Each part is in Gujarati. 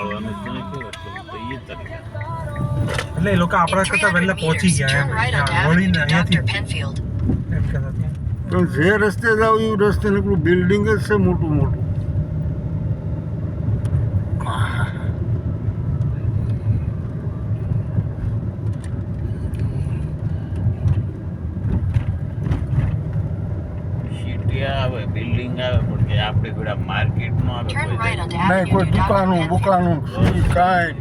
વાળવાનું જ નથી એટલે તો એ તરીકે એટલે એ લોકો આપણા કરતાં વહેલા પહોંચી ગયા એમ. વળીને અહીંયાથી એમ કહેતા પણ જે રસ્તે જાવ એ રસ્તે નીકળું બિલ્ડિંગ જ છે મોટું મોટું સિટી આવે બિલ્ડિંગ આવે પણ કે આપણે પેલા માર્કેટ નો આવે નહીં કોઈ દુકાનું. બુકાનું શું કાંઈ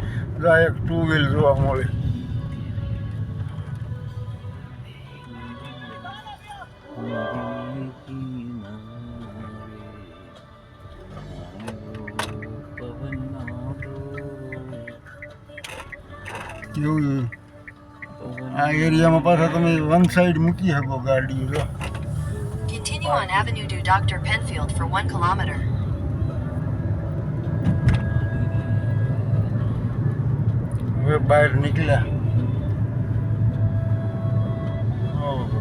લાયક એક ટુ વ્હીલ જોવા મળે. આ એરિયામાં પાછા તમે વન સાઈડ મૂકી શકો ગાડી જો. Continue on Avenue to Dr. Penfield for one kilometer. હવે બહાર નીકળ્યા ઓહો.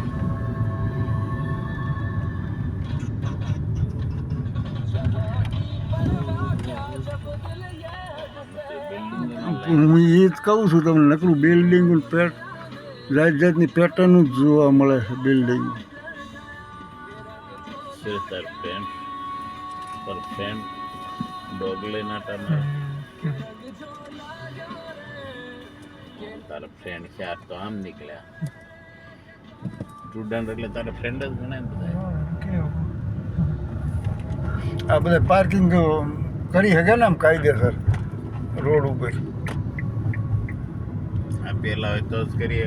હું એ જ કહું છું તમને નકરું બિલ્ડિંગ પેટ જાત જાતની પેટર્ન જ જોવા મળે છે બિલ્ડિંગ સર તાર ફ્રેન્ડ તાર ફ્રેન્ડ ડોગલે ના તમારે તારા ફ્રેન્ડ છે આ તો આમ નીકળ્યા. સ્ટુડન્ટ એટલે તારા ફ્રેન્ડ જ ગણાય બધા આ બધા પાર્કિંગ કરી શકે ને આમ કાયદેસર? રોડ ઉપર. આ પેલા હોય તો જ કરીએ